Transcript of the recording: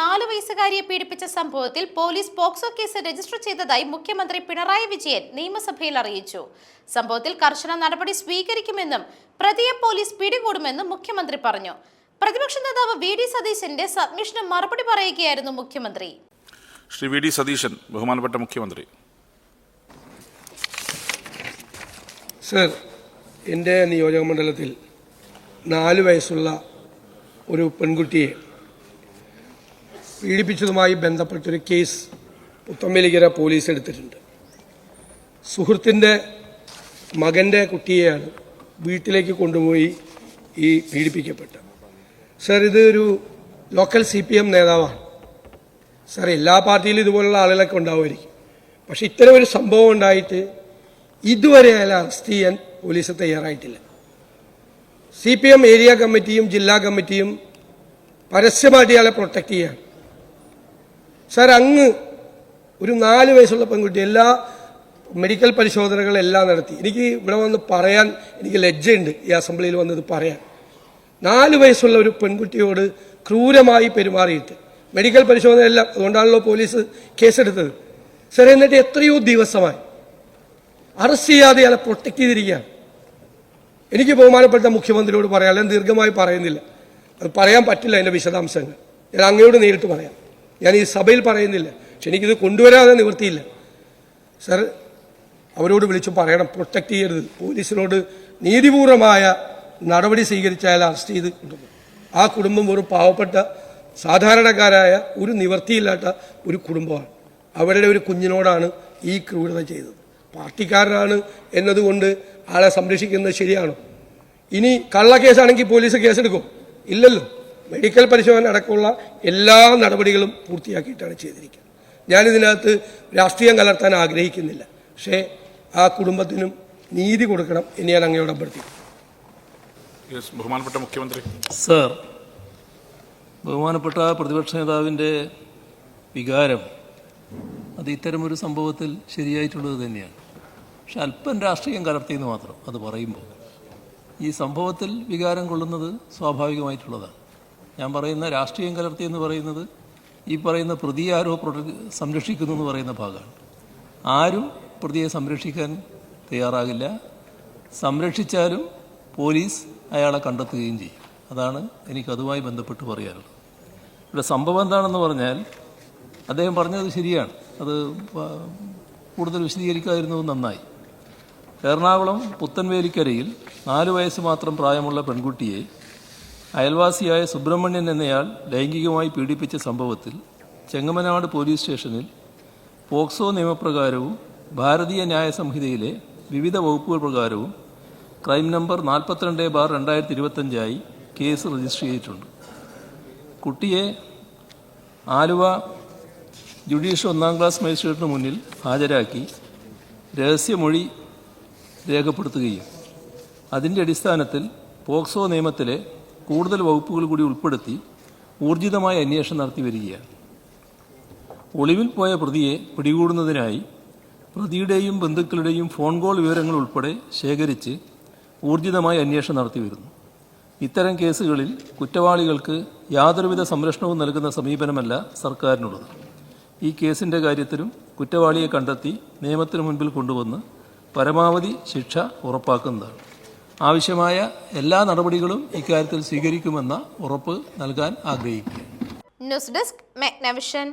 നാലു വയസ്സുകാരിയെ പീഡിപ്പിച്ച സംഭവത്തിൽ പോലീസ് പോക്സോ കേസ് രജിസ്റ്റർ ചെയ്തതായി മുഖ്യമന്ത്രി പിണറായി വിജയൻ നിയമസഭയിൽ അറിയിച്ചു. സംഭവത്തിൽ കർശന നടപടി സ്വീകരിക്കുമെന്നും പ്രതിയെ പോലീസ് പിടികൂടുമെന്നും മുഖ്യമന്ത്രി പറഞ്ഞു. പ്രതിപക്ഷ നേതാവ് വി ഡി സതീശന്റെ സബ്മിഷന് മറുപടി പറയുകയായിരുന്നു മുഖ്യമന്ത്രി. ശ്രീ വി ഡി സതീശൻ ബഹുമാനപ്പെട്ട മുഖ്യമന്ത്രി. സർ എന്റെ നിയോജക മണ്ഡലത്തിൽ നാല് വയസ്സുള്ള ഒരു പെൺകുട്ടിയെ പീഡിപ്പിച്ചതുമായി ബന്ധപ്പെട്ടൊരു കേസ് പുത്തമ്പലിക്കര പോലീസ് എടുത്തിട്ടുണ്ട്. സുഹൃത്തിന്റെ മകന്റെ കുട്ടിയെയാണ് വീട്ടിലേക്ക് കൊണ്ടുപോയി ഈ പീഡിപ്പിക്കപ്പെട്ടത്. സർ ഇത് ഒരു ലോക്കൽ സി പി എം നേതാവാണ്. സർ എല്ലാ പാർട്ടിയിലും ഇതുപോലുള്ള ആളുകളൊക്കെ ഉണ്ടാവുമായിരിക്കും. പക്ഷെ ഇത്തരം ഒരു സംഭവം ഉണ്ടായിട്ട് ഇതുവരെ അയാൾ അറസ്റ്റ് ചെയ്യാൻ പോലീസ് തയ്യാറായിട്ടില്ല. സി പി എം ഏരിയ കമ്മിറ്റിയും ജില്ലാ കമ്മിറ്റിയും പരസ്യമായിട്ട് ഇയാളെ പ്രൊട്ടക്ട് ചെയ്യാണ്. സാർ അങ്ങ് ഒരു നാല് വയസ്സുള്ള പെൺകുട്ടി എല്ലാ മെഡിക്കൽ പരിശോധനകളെല്ലാം നടത്തി. എനിക്ക് ഇവിടെ വന്ന് പറയാൻ എനിക്ക് ലജ്ജയുണ്ട് ഈ അസംബ്ലിയിൽ വന്നത് പറയാൻ. നാല് വയസ്സുള്ള ഒരു പെൺകുട്ടിയോട് ക്രൂരമായി പെരുമാറിയിട്ട്. മെഡിക്കൽ പരിശോധന എല്ലാം അതുകൊണ്ടാണല്ലോ പോലീസ് കേസെടുത്തത്. സർ എന്നിട്ട് എത്രയോ ദിവസമായി അറസ്റ്റ് ചെയ്യാതെ അയാളെ പ്രൊട്ടക്ട് ചെയ്തിരിക്കുകയാണ്. എനിക്ക് ബഹുമാനപ്പെട്ട മുഖ്യമന്ത്രിയോട് പറയാം അല്ലെങ്കിൽ ദീർഘമായി പറയുന്നില്ല. അത് പറയാൻ പറ്റില്ല അതിന്റെ വിശദാംശങ്ങൾ. ഞാൻ അങ്ങയോട് നേരിട്ട് പറയാം. ഞാൻ ഈ സഭയിൽ പറയുന്നില്ല. പക്ഷെ എനിക്കിത് കൊണ്ടുവരാതെ നിവൃത്തിയില്ല. സർ അവരോട് വിളിച്ചു പറയണം പ്രൊട്ടക്ട് ചെയ്യരുത്. പോലീസിനോട് നീതിപൂർവമായ നടപടി സ്വീകരിച്ചാൽ അറസ്റ്റ് ചെയ്ത് കൊണ്ടുവന്നു ആ കുടുംബം ഒരു പാവപ്പെട്ട സാധാരണക്കാരായ ഒരു നിവർത്തിയില്ലാത്ത ഒരു കുടുംബമാണ്. അവരുടെ ഒരു കുഞ്ഞിനോടാണ് ഈ ക്രൂരത ചെയ്തത്. പാർട്ടിക്കാരനാണ് എന്നതുകൊണ്ട് ആളെ സംരക്ഷിക്കുന്നത് ശരിയാണോ? ഇനി കള്ളക്കേസാണെങ്കിൽ പോലീസ് കേസെടുക്കും. ഇല്ലല്ലോ. മെഡിക്കൽ പരിശോധന അടക്കമുള്ള എല്ലാ നടപടികളും പൂർത്തിയാക്കിയിട്ടാണ് ചെയ്തിരിക്കുന്നത്. ഞാനിതിനകത്ത് രാഷ്ട്രീയം കലർത്താൻ ആഗ്രഹിക്കുന്നില്ല. പക്ഷേ ആ കുടുംബത്തിനും നീതി കൊടുക്കണം എന്ന് ഞാൻ അങ്ങയോട് അഭ്യർത്ഥിക്കും യെസ് ബഹുമാനപ്പെട്ട മുഖ്യമന്ത്രി. സർ ബഹുമാനപ്പെട്ട പ്രതിപക്ഷ നേതാവിന്റെ വികാരം അത് ഇത്തരമൊരു സംഭവത്തിൽ ശരിയായിട്ടുള്ളത് തന്നെയാണ്. പക്ഷെ അല്പം രാഷ്ട്രീയം കലർത്തിയെന്ന് മാത്രം അത് പറയുമ്പോൾ ഈ സംഭവത്തിൽ വികാരം കൊള്ളുന്നത് സ്വാഭാവികമായിട്ടുള്ളതാണ്. ഞാൻ പറയുന്ന രാഷ്ട്രീയം കലർത്തി എന്ന് പറയുന്നത് ഈ പറയുന്ന പ്രതിയെ ആരോ സംരക്ഷിക്കുന്നു എന്ന് പറയുന്ന ഭാഗമാണ്. ആരും പ്രതിയെ സംരക്ഷിക്കാൻ തയ്യാറാകില്ല. സംരക്ഷിച്ചാലും പോലീസ് അയാളെ കണ്ടെത്തുകയും ചെയ്യും. അതാണ് എനിക്ക് അതുമായി ബന്ധപ്പെട്ട് പറയാനുള്ളത്. ഇവിടെ സംഭവം എന്താണെന്ന് പറഞ്ഞാൽ അദ്ദേഹം പറഞ്ഞത് ശരിയാണ്. അത് കൂടുതൽ വിശദീകരിക്കാതിരുന്നത് നന്നായി. എറണാകുളം പുത്തൻവേലിക്കരയിൽ നാല് വയസ്സ് മാത്രം പ്രായമുള്ള പെൺകുട്ടിയെ അയൽവാസിയായ സുബ്രഹ്മണ്യൻ എന്നയാൾ ലൈംഗികമായി പീഡിപ്പിച്ച സംഭവത്തിൽ ചെങ്ങമനാട് പോലീസ് സ്റ്റേഷനിൽ പോക്സോ നിയമപ്രകാരവും ഭാരതീയ ന്യായ സംഹിതയിലെ വിവിധ വകുപ്പുകൾ പ്രകാരവും ക്രൈം നമ്പർ നാൽപ്പത്തിരണ്ട് ബാർ രണ്ടായിരത്തി ഇരുപത്തഞ്ചായി കേസ് രജിസ്റ്റർ ചെയ്തിട്ടുണ്ട്. കുട്ടിയെ ആലുവ ജുഡീഷ്യൽ ഒന്നാം ക്ലാസ് മജിസ്ട്രേറ്റിന് മുന്നിൽ ഹാജരാക്കി രഹസ്യമൊഴി രേഖപ്പെടുത്തുകയും അതിന്റെ അടിസ്ഥാനത്തിൽ പോക്സോ നിയമത്തിലെ കൂടുതൽ വകുപ്പുകൾ കൂടി ഉൾപ്പെടുത്തി ഊർജിതമായ അന്വേഷണം നടത്തി വരികയാണ്. ഒളിവിൽ പോയ പ്രതിയെ പിടികൂടുന്നതിനായി പ്രതിയുടെയും ബന്ധുക്കളുടെയും ഫോൺ കോൾ വിവരങ്ങൾ ഉൾപ്പെടെ ശേഖരിച്ച് ഊർജിതമായ അന്വേഷണം നടത്തി വരുന്നു. ഇത്തരം കേസുകളിൽ കുറ്റവാളികൾക്ക് യാതൊരുവിധ സംരക്ഷണവും നൽകുന്ന സമീപനമല്ല സർക്കാരിനുള്ളത്. ഈ കേസിന്റെ കാര്യത്തിലും കുറ്റവാളിയെ കണ്ടെത്തി നിയമത്തിന് മുൻപിൽ കൊണ്ടുവന്ന് പരമാവധി ശിക്ഷ ഉറപ്പാക്കുന്നതാണ്. ആവശ്യമായ എല്ലാ നടപടികളും ഇക്കാര്യത്തിൽ സ്വീകരിക്കുമെന്ന ഉറപ്പ് നൽകാൻ ആഗ്രഹിക്കുക. News desk മെഗ്നവിഷൻ